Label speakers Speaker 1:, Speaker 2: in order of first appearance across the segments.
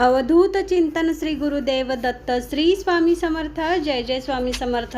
Speaker 1: अवधूत चिंतन श्री गुरुदेव दत्त श्री स्वामी समर्थ जय जय स्वामी समर्थ.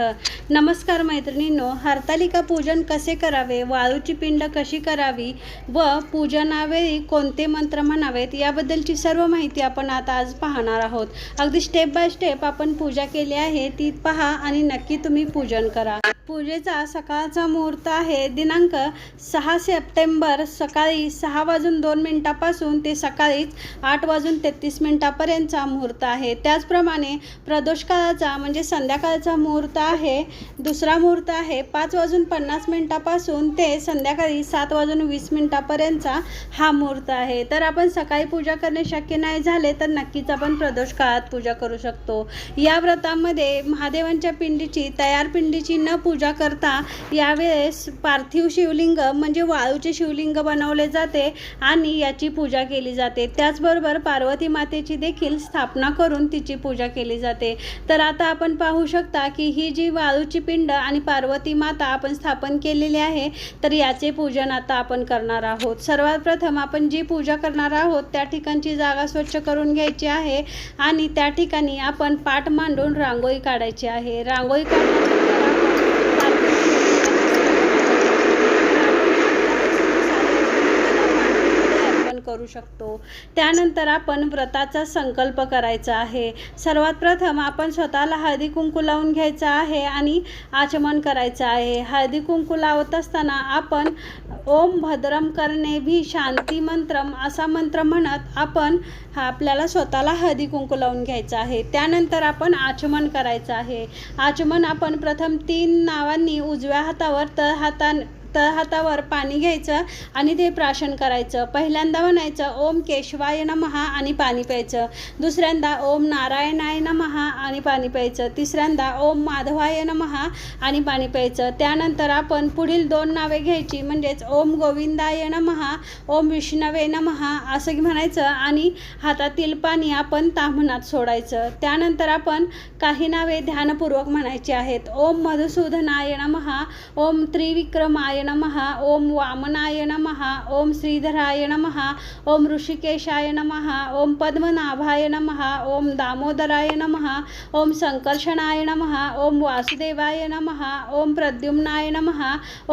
Speaker 1: नमस्कार मैत्रिणींनो हरतालिका पूजन कसे करावे वाळूची पिंड कशी करावी व पूजनावेळी कोणते मंत्र म्हणावेत याबद्दलची सर्व माहिती आपण आता आज पाहणार आहोत. अगदी स्टेप बाय स्टेप आपण पूजा केली आहे ती पहा आणि नक्की तुम्ही पूजन करा. पूजेचा सकाळचा मुहूर्त आहे. दिनांक सहा सप्टेंबर सकाळी सहा वाजून दोन मिनटापासून ते सकाळीच आठ वाजून तेहतीस मिनटापर्यंतचा मुहूर्त आहे. त्याचप्रमाणे प्रदोष काळाचा म्हणजे संध्याकाळचा मुहूर्त आहे. दुसरा मुहूर्त आहे पाच वाजून पन्नास मिनटापासून ते संध्याकाळी सात वाजून वीस मिनटापर्यंतचा हा मुहूर्त आहे. तर आपण सकाळी पूजा करणे शक्य नाही झाले तर नक्कीच आपण प्रदोष काळात पूजा करू शकतो. या व्रतामध्ये महादेवांच्या पिंडीची तयार पिंडीची न पूजा पूजा करता यावेळेस पार्थिव शिवलिंग म्हणजे वाळूचे शिवलिंग बनवले जाते आणि याची पूजा केली जाते. त्याचबरोबर पार्वती मातेची देखील स्थापना करून तिची पूजा केली जाते. तर आता आपण पाहू शकता की ही जी वाळूची पिंड आणि पार्वती माता आपण स्थापन केलेली आहे तर याचे पूजन आता आपण करणार आहोत. सर्वात प्रथम आपण जी पूजा करणार आहोत त्या ठिकाणची जागा स्वच्छ करून घ्यायची आहे आणि त्या ठिकाणी आपण पाठ मांडून रांगोळी काढायची आहे. रांगोळी काढण्याची आपण अर्पण करू शकतो. त्यानंतर आपण व्रताचा संकल्प करायचा आहे. सर्वात प्रथम आपण स्वतःला हळदी कुंकू लावून घ्यायचं आहे आणि आचमन करायचं आहे. हळदी कुंकू लावत असताना आपण ओम भद्रम करणे भी शांती मंत्रम असा मंत्र म्हणत आपण हा आपल्याला स्वतःला हळदी कुंकू लावून घ्यायचं आहे. त्यानंतर आपण आचमन करायचं आहे. आचमन आपण प्रथम तीन नावांनी उजव्या हातावर तळ हाता तळहातावर पाणी घ्यायचं आणि ते प्राशन करायचं. पहिल्यांदा म्हणायचं ओम केशवाय नमहा आणि पाणी प्यायचं. दुसऱ्यांदा ओम नारायणाय नमहा आणि पाणी प्यायचं. तिसऱ्यांदा ओम माधवाय नमहा आणि पाणी प्यायचं. त्यानंतर आपण पुढील दोन नावे घ्यायची म्हणजेच ओम गोविंदाय नमहा ओम विष्णवे नमहा असं म्हणायचं आणि हातातील पाणी आपण ताम्हणात सोडायचं. त्यानंतर आपण काही नावे ध्यानपूर्वक म्हणायची आहेत. ओम मधुसूदनाय नमहा ओम त्रिविक्रमाय नमः ओम वामनाय नमहा ओम श्रीधराय नमहा ओम ऋषिकेशाय नमः ओम पद्मनाभाय नमः ओम दामोदराय नमः ओम संकर्षणाय नमहा ओम वासुदेवाय नमः ओम प्रद्युम्नाय नमः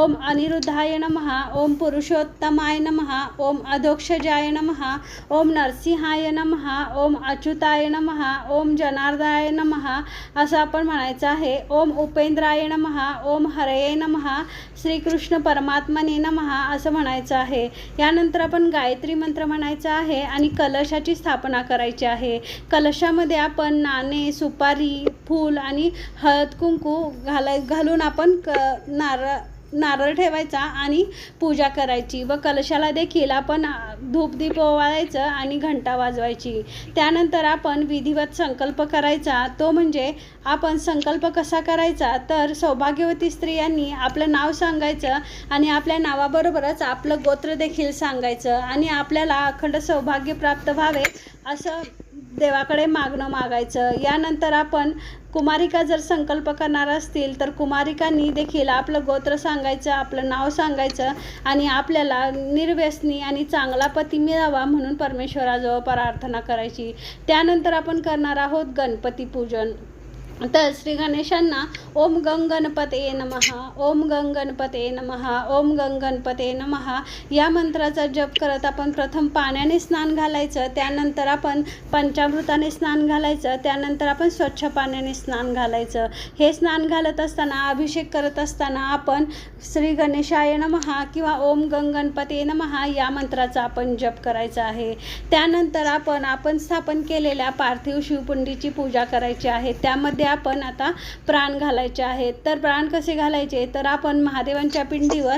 Speaker 1: ओम अनिरुद्धाय नमः ओम पुरुषोत्तमाय नमहा ओम अधोक्षजाय नमहा ओम नरसिंहाय नमः ओम अच्युताय नमः ओम जनार्दनाय नमः असं आपण म्हणायचं आहे ओम उपेंद्राय नमहा ओम हरये नमः श्रीकृष्ण परमात्मने नमहा असं म्हणायचं आहे. यानंतर आपण गायत्री मंत्र म्हणायचा आहे आणि कलशाची स्थापना करायची आहे. कलशामध्ये आपण नाणे सुपारी फूल आणि हळद कुंकू घालाय घालून आपण क नारळ नारळ ठेवायचा आणि पूजा करायची व कलशाला देखील आपण धूपदीप ओवाळायचं आणि घंटा वाजवायची. त्यानंतर आपण विधिवत संकल्प करायचा. तो म्हणजे आपण संकल्प कसा करायचा? तर सौभाग्यवती स्त्रियांनी आपलं नाव सांगायचं आणि आपल्या नावाबरोबरच आपलं गोत्र देखील सांगायचं आणि आपल्याला अखंड सौभाग्य प्राप्त व्हावे असं देवाकडे मागणं मागायचं. यानंतर आपण कुमारिका जर संकल्प करणार असतील तर कुमारिकांनी देखील आपलं गोत्र सांगायचं आपलं नाव सांगायचं आणि आपल्याला निर्व्यसनी आणि चांगला पती मिळावा म्हणून परमेश्वराजवळ प्रार्थना करायची. त्यानंतर आपण करणार आहोत गणपती पूजन तर श्री गणेशांना ओम गंग गणपते नमहा ओम गंग गणपते नमहा ओम गंग गणपते नमहा या मंत्राचा जप करत आपण प्रथम पाण्याने स्नान घालायचं त्यानंतर आपण पंचामृताने स्नान घालायचं त्यानंतर आपण स्वच्छ पाण्याने स्नान घालायचं. हे स्नान घालत असताना अभिषेक करत असताना आपण श्री गणेशाय नमहा किंवा ओम गंग गणपते नमहा या मंत्राचा आपण जप करायचा आहे. त्यानंतर आपण आपण स्थापन केलेल्या पार्थिव शिवपुंडीची पूजा करायची आहे. त्यामध्ये आपण आता प्राण घालायचे आहेत. तर प्राण कसे घालायचे? तर आपण महादेवांच्या पिंडीवर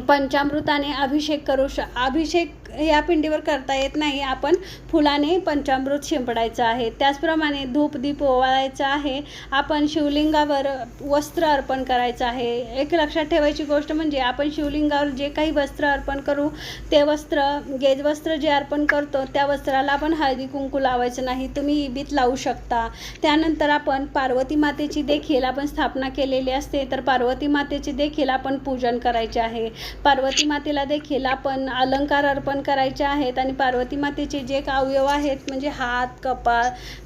Speaker 1: पंचामृताने अभिषेक करू श अभिषेक या पिंडीवर करता येत नाही. आपण फुलाने पंचामृत शिंपडायचं आहे. त्याचप्रमाणे धूप दीप ओवाळायचं आहे. आपण शिवलिंगावर वस्त्र अर्पण करायचं आहे. एक लक्षात ठेवायची गोष्ट म्हणजे आपण शिवलिंगावर जे काही वस्त्र अर्पण करू ते वस्त्र गेज वस्त्र जे अर्पण करतो त्या वस्त्राला आपण हळदी कुंकू लावायचं नाही. तुम्ही इबीत लावू शकता. त्यानंतर आपण पार्वती मातेची देखील आपण स्थापना केलेली असते तर पार्वती मातेची देखील आपण पूजन करायचे आहे. पार्वती मातेला देखील आपण अलंकार अर्पण स्मरण करायचे आहेत आणि पार्वती मातेचे जे काही अवयव आहेत म्हणजे हात कपाळ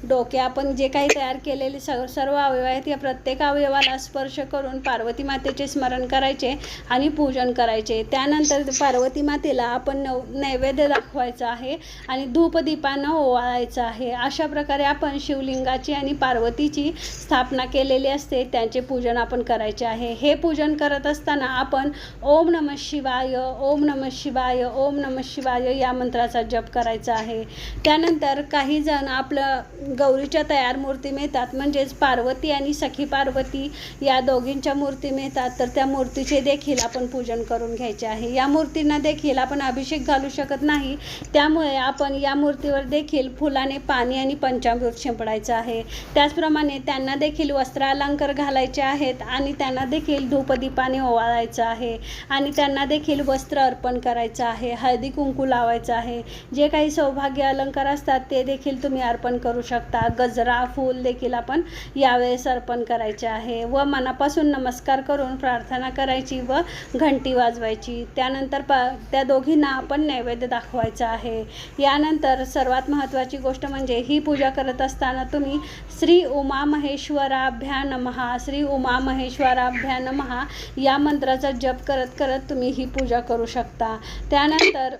Speaker 1: डोके आपण जे काही तयार केलेले सर्व सर्व अवयव आहेत या प्रत्येक अवयवाला स्पर्श करून पार्वती मातेचे स्मरण करायचे आणि पूजन करायचे. त्यानंतर पार्वती मातेला आपण नव नैवेद्य दाखवायचा आहे आणि धूपदीपानं ओवाळायचं आहे. अशा प्रकारे आपण शिवलिंगाची आणि पार्वतीची स्थापना केलेली असते. त्यांचे पूजन आपण करायचे आहे. हे पूजन करत असताना आपण ओम नम शिवाय ओम नम शिवाय ओम नम शिवाय या मंत्राचा जप करायचा आहे. त्यानंतर काही जण आपलं गौरीच्या तयार मूर्ती मिळतात म्हणजेच पार्वती आणि सखी पार्वती या दोघींच्या मूर्ती मिळतात. तर त्या मूर्तीचे देखील आपण पूजन करून घ्यायचे आहे. या मूर्तींना देखील आपण अभिषेक घालू शकत नाही. त्यामुळे आपण या मूर्तीवर देखील फुलाने पाणी आणि पंचामृत शिंपडायचं आहे. त्याचप्रमाणे त्यांना देखील वस्त्रालंकार घालायचे आहेत आणि त्यांना देखील धूपदीपाने ओवाळायचं आहे. आणि त्यांना देखील वस्त्र अर्पण करायचं आहे. हळदी कुंकू लावायचं आहे. जे काही सौभाग्य अलंकार असतात ते देखील तुम्ही अर्पण करू शकता. गजरा फूल देखील आपण यावेळेस अर्पण करायचे आहे. व मनापासून नमस्कार करून प्रार्थना करायची व घंटी वाजवायची. त्यानंतर प त्या दोघींना आपण नैवेद्य दाखवायचा आहे. यानंतर सर्वात महत्त्वाची गोष्ट म्हणजे ही पूजा करत असताना तुम्ही श्री उमा महेश्वराभ्या नमहा श्री उमा महेश्वराभ्या नमहा या मंत्राचा जप करत करत तुम्ही ही पूजा करू शकता. त्यानंतर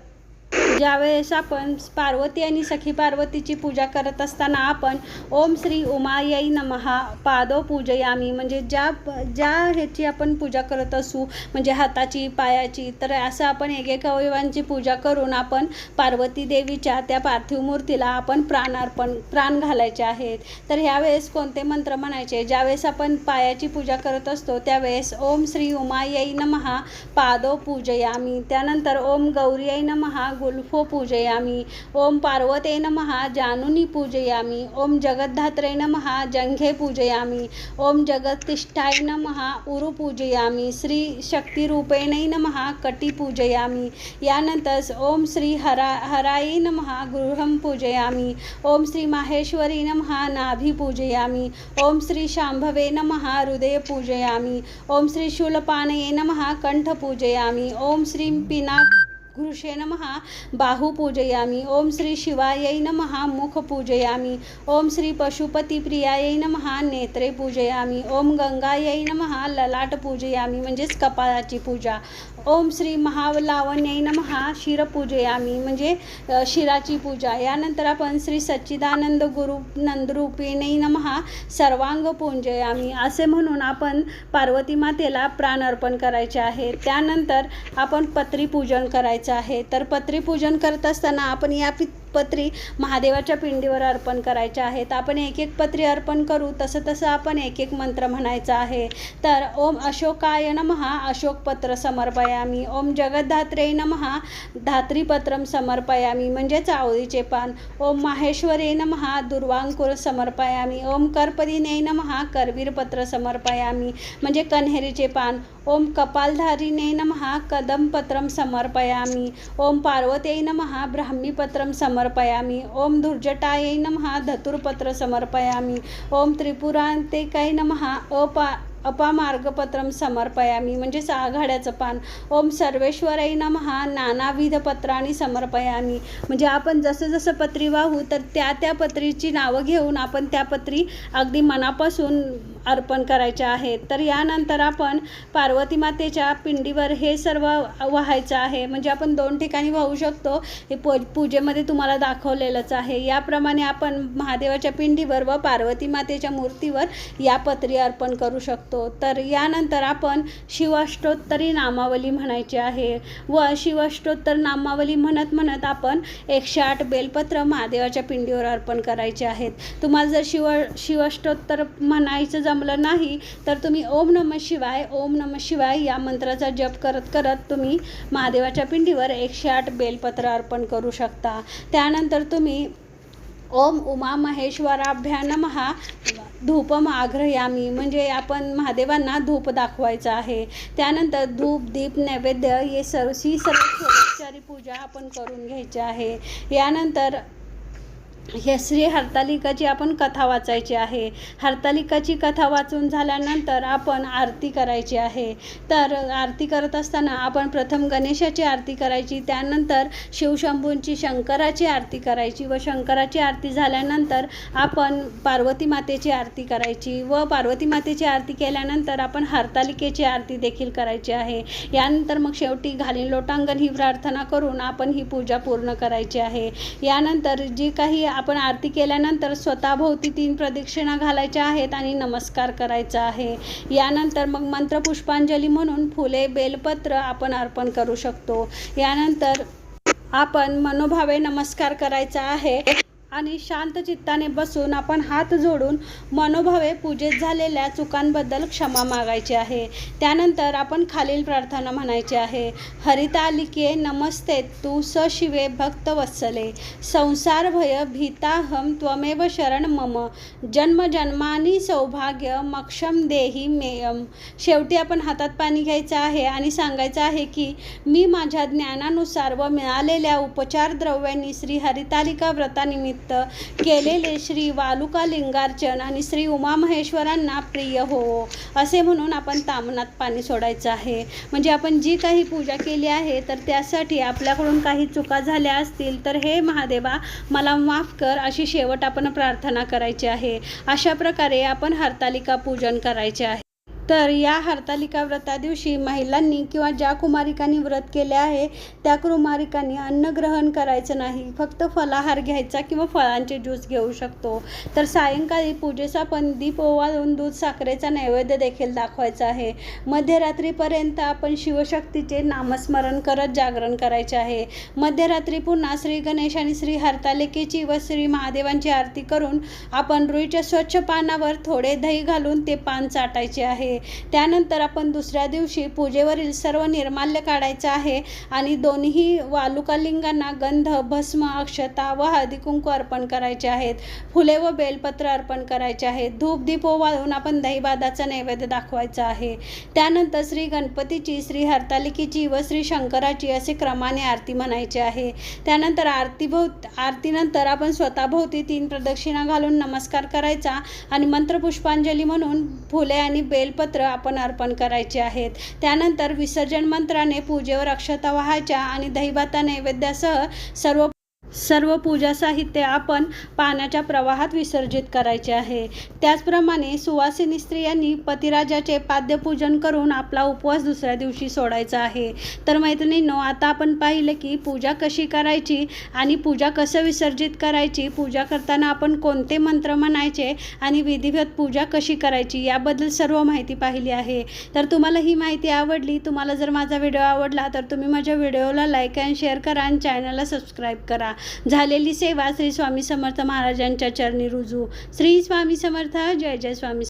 Speaker 1: ज्यावेळेस आपण पार्वती आणि सखी पार्वतीची पूजा करत असताना आपण ओम श्री उमायै नमहा पादो पूजयामी म्हणजे ज्या ज्या ह्याची आपण पूजा करत असू म्हणजे हाताची पायाची तर असं आपण एक अवयवांची पूजा करून आपण पार्वती देवीच्या त्या पार्थिव मूर्तीला आपण प्राणार्पण प्राण घालायचे आहेत. तर ह्यावेळेस कोणते मंत्र म्हणायचे? ज्यावेळेस आपण पायाची पूजा करत असतो त्यावेळेस ओम श्री उमायै नमहा पादो पूजयामी त्यानंतर ओम गौरीयै नमहा गुल गुल्फो पूजयामी ओम पार्वते नमः जानुनी पूजयामी। ओम जगद्धात्रे नमः जंघे पूजयामी। ओम जगत्तिष्ठाय नमः उरु पूजयामी। श्री शक्तिरूपेणै नमः कटी पूजयामी। यानंतर ओम श्री हरा हराई नमः गृहं पूजयामी। ओम श्री माहेश्वरी नमः नाभी पूजयामी। ओम श्री शांभवे नमः हृदय पूजयामी। ओम श्री शूलपाणये नमः कंठ पूजयामी। ओम श्री पिना गुरुषे नमः बाहू पूजयामी ओम श्री शिवायै नमः मुख पूजयामी ओम श्री पशुपतीप्रियायै नमः नेत्रे पूजयामी ओम गंगायै नमः ललाट पूजयामी म्हणजेच कपाळाची पूजा ओम श्री महालावण्यै नमहा शिरपूजयामी म्हणजे शिराची पूजा. यानंतर आपण श्री सच्चिदानंद गुरु नंदरूपिणे नमहा सर्वांग पूजयामी असे म्हणून आपण पार्वती मातेला प्राण अर्पण करायचे आहे. त्यानंतर आपण पत्री पूजन करायचं आहे. तर पत्री पूजन करत असताना आपण या पि पत्री महादेवाच्या पिंडीवर अर्पण करायच्या आहेत आपण एक एक पत्री अर्पण करू तसं तसं आपण एक एक मंत्र म्हणायचा आहे. तर ओम अशोकाय नमः अशोकपत्र समर्पयामी. ओम जगद्धात्रे नमहा धात्रीपत्रम समर्पयामी. म्हणजेच आवळीचे पान. ओम माहेश्वरे नमः दुर्वांकुर समर्पयामी. ओम कर्पदिने नमहा करवीरपत्र समर्पयामी. म्हणजे कन्हेरीचे पान. ओम कपालधारीने नमः कदमपत्रम समर्पयामी। ओम पार्वत्यै नमः ब्राह्मीपत्रम समर्पयामी। ओम धुर्जटायै नमः धतुरपत्र समर्पयामी। ओम त्रिपुरांतेकाय नमः अपा अपामार्गपत्रम समर्पयामी. म्हणजेच आघाड्याचं पान. ओम सर्वेश्वराई नमहा नानाविध पत्राने समर्पयामी. म्हणजे आपण जसं जसं पत्री वाहू तर त्या त्या पत्रीची नावं घेऊन आपण त्या पत्री अगदी मनापासून अर्पण करायच्या आहेत. तर यानंतर आपण पार्वती मातेच्या पिंडीवर हे सर्व वाहायचं आहे. म्हणजे आपण दोन ठिकाणी वाहू शकतो. हे प पूजेमध्ये तुम्हाला दाखवलेलंच आहे. याप्रमाणे आपण महादेवाच्या पिंडीवर व पार्वती मातेच्या मूर्तीवर या पत्री अर्पण करू शकतो. तर यानंतर आपण शिवाष्टोत्तरी नामावली म्हणायची आहे व शिवाष्टोत्तर नामावली म्हणत म्हणत आपण एकशे आठ बेलपत्र महादेवाच्या पिंडीवर अर्पण करायचे आहेत. तुम्हाला जर शिव शिवाष्टोत्तर म्हणायचं जमलं नाही तर तुम्ही ओम नम शिवाय ओम नम शिवाय या मंत्राचा जप करत करत तुम्ही महादेवाच्या पिंडीवर एकशे आठ बेलपत्र अर्पण करू शकता. त्यानंतर तुम्ही ओम उमा महेश्वराभ्या नमः धूपम आग्रयामी. म्हणजे आपण महादेवांना धूप दाखवायचं आहे. त्यानंतर धूप दीप नैवेद्य हे सर्व ही सर्व पूजा आपण करून घ्यायची आहे. यानंतर हे श्री हरतालिकाची आपण कथा वाचायची आहे. हरतालिकाची कथा वाचून झाल्यानंतर आपण आरती करायची आहे. तर आरती करत असताना आपण प्रथम गणेशाची आरती करायची त्यानंतर शिवशंभूंची शंकराची आरती करायची व शंकराची आरती झाल्यानंतर आपण पार्वती मातेची आरती करायची व पार्वती मातेची आरती केल्यानंतर आपण हरतालिकेची आरती देखील करायची आहे. यानंतर मग शेवटी घालीन लोटांगण ही प्रार्थना करून आपण ही पूजा पूर्ण करायची आहे. यानंतर जी काही आपण आरती केल्यानंतर स्वतःभोवती तीन प्रदक्षिणा घालायच्या आहेत आणि नमस्कार करायचा आहे. यानंतर मग मंत्रपुष्पांजली म्हणून फुले बेलपत्र आपण अर्पण करू शकतो. यानंतर आपण मनोभावे नमस्कार करायचा आहे. आणि शांत चित्ताने बसून आपण हात जोडून मनोभावे पूजेत झालेल्या चुकांबद्दल क्षमा मागायची आहे. त्यानंतर आपण खालील प्रार्थना म्हणायची आहे. हरितालिके नमस्ते तू स शिवे भक्त वत्सले. संसार भय भीताहम त्वमेव शरण मम. जन्म जन्मानी सौभाग्य मक्षम देही मेयम. शेवटी आपण हातात पाणी घ्यायचं आहे आणि सांगायचं आहे की मी माझ्या ज्ञानानुसार व मिळालेल्या उपचार द्रव्यांनी श्री हरितालिका व्रतानिमित्त केलेले श्री वालुका लिंगार्चन आणि श्री उमामहेश्वरांना प्रिय हो असे म्हणून आपण तामनात पाणी सोडायचं आहे. म्हणजे आपण जी काही पूजा केली आहे तर त्यासाठी आपल्याकडून काही चुका झाल्या असतील तर हे महादेवा मला माफ कर अशी शेवट आपण प्रार्थना करायची आहे. अशा प्रकारे आपण हरतालिका पूजन करायचे आहे. तर या हरतालिका व्रता दिवशी महिलांनी किंवा ज्या कुमारिकांनी व्रत केले आहे त्या कुमारिकांनी अन्न ग्रहण करायचं नाही. फक्त फलाहार घ्यायचा किंवा फळांचे ज्यूस घेऊ शकतो. तर सायंकाळी पूजेचा पण दीप ओवाळून दूध साखरेचा नैवेद्य देखील दाखवायचा आहे. मध्यरात्रीपर्यंत आपण शिवशक्तीचे नामस्मरण करत जागरण करायचे आहे. मध्यरात्री पुन्हा श्री गणेश आणि श्री हरतालिकेची व श्री महादेवांची आरती करून आपण रुईच्या स्वच्छ पानावर थोडे दही घालून ते पान चाटायचे आहे. त्यानंतर आपण दुसऱ्या दिवशी पूजेवरील सर्व निर्माल्य काढायचं आहे आणि दोन्ही वालुकालिंगांना गंध भस्म अक्षता व हळदी कुंकू अर्पण करायचे आहेत. फुले व बेलपत्र अर्पण करायचे आहेत. धूप दीप ओवाळून आपण दहीबादाचा नैवेद्य दाखवायचा आहे. त्यानंतर श्री गणपतीची श्री हरतालिकेची व श्री शंकराची असे क्रमाने आरती म्हणायची आहे. त्यानंतर आरतीभोव आरतीनंतर आपण स्वतःभोवती तीन प्रदक्षिणा घालून नमस्कार करायचा आणि मंत्रपुष्पांजली म्हणून फुले आणि बेलपत्र आपण अर्पण करायचे आहेत. त्यानंतर विसर्जन मंत्राने पूजेवर अक्षता वाहायच्या आणि दहीभाता नैवेद्यासह सर्व सर्व पूजा साहित्य आपण पाण्याच्या प्रवाहात विसर्जित करायचे आहे. त्याचप्रमाणे सुवासिनी स्त्रियांनी पतिराजाचे पाद्यपूजन करून आपला उपवास दुसऱ्या दिवशी सोडायचा आहे. तर मैत्रिणींनो आता आपण पाहिलं की पूजा कशी करायची आणि पूजा कसं विसर्जित करायची पूजा करताना आपण कोणते मंत्र म्हणायचे आणि विधिवत पूजा कशी करायची याबद्दल सर्व माहिती पाहिली आहे. तर तुम्हाला ही माहिती आवडली तुम्हाला जर माझा व्हिडिओ आवडला तर तुम्ही माझ्या व्हिडिओला लाईक अँड शेअर करा आणि चॅनलला सबस्क्राईब करा. झालेली सेवा श्री स्वामी समर्थ महाराजांच्या चरणी रुजू. श्री स्वामी समर्थ जय जय स्वामी